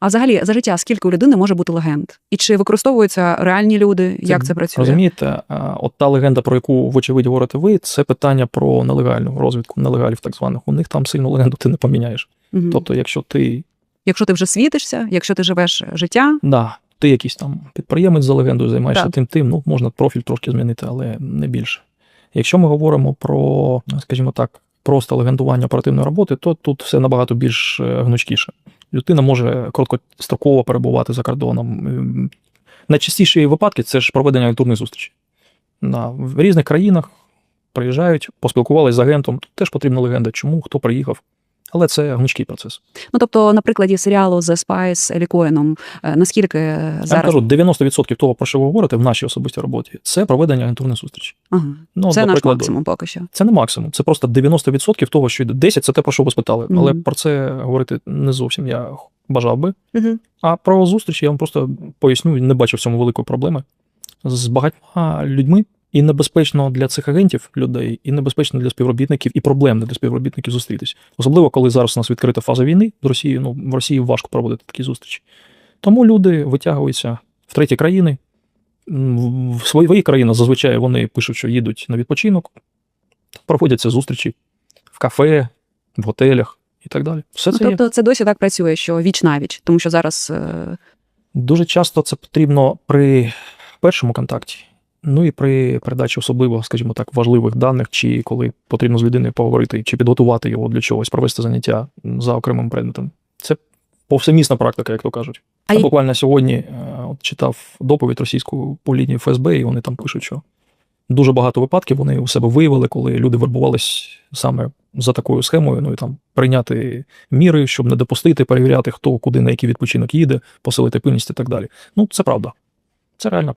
А взагалі за життя скільки у людини може бути легенд? І чи використовуються реальні люди? Як це працює? Розумієте, от та легенда, про яку, вочевидь, говорите ви, це питання про нелегальну розвідку, нелегалів так званих. У них там сильну легенду ти не поміняєш. Мгм. Тобто, якщо ти, Якщо ти вже світишся, якщо ти живеш життя, да, ти якийсь там підприємець за легендою, займаєшся Так. тим тим, ну можна профіль трошки змінити, але не більше. Якщо ми говоримо про, скажімо так, просто легендування оперативної роботи, то тут все набагато більш е, гнучкіше. Людина може короткостроково перебувати за кордоном. Найчастіші випадки це ж проведення агентурних зустрічей. На, в різних країнах приїжджають, поспілкувалися з агентом. Тут теж потрібна легенда, чому, хто приїхав. Але це гнучкий процес. ну тобто, на прикладі серіалу The Spy з Елі Коеном, е, наскільки Я кажу, 90% того, про що ви говорите в нашій особистій роботі, це проведення агентурних зустрічей. ага. Ну, це наш максимум поки що. Це не максимум, це просто 90% того, що йде. 10% – це те, про що ви спитали. Але Мгм. про це говорити не зовсім я бажав би. Угу. А про зустрічі я вам просто поясню, не бачу в цьому великої проблеми. З багатьма людьми і небезпечно для цих агентів людей, і небезпечно для співробітників, і проблемно для співробітників зустрітись. Особливо, коли зараз у нас відкрита фаза війни з Росією. Ну, в Росії важко проводити такі зустрічі. Тому люди витягуються в треті країни. В свої країни зазвичай вони пишуть, що їдуть на відпочинок, проводяться зустрічі в кафе, в готелях і так далі. Все Ну, це є. тобто це досі так працює, що віч навіч, тому що зараз е, Дуже часто це потрібно при першому контакті, ну і при передачі особливо, скажімо так, важливих даних, чи коли потрібно з людиною поговорити, чи підготувати його для чогось, провести заняття за окремим предметом. Це повсемісна практика, як то кажуть. А Я буквально сьогодні е, от читав доповідь російську по лінії ФСБ, і вони там пишуть, що дуже багато випадків вони у себе виявили, коли люди вербувались саме за такою схемою, ну і там прийняти міри, щоб не допустити, перевіряти, хто куди на який відпочинок їде, посилити пильність і так далі. Ну, це правда. Це реальна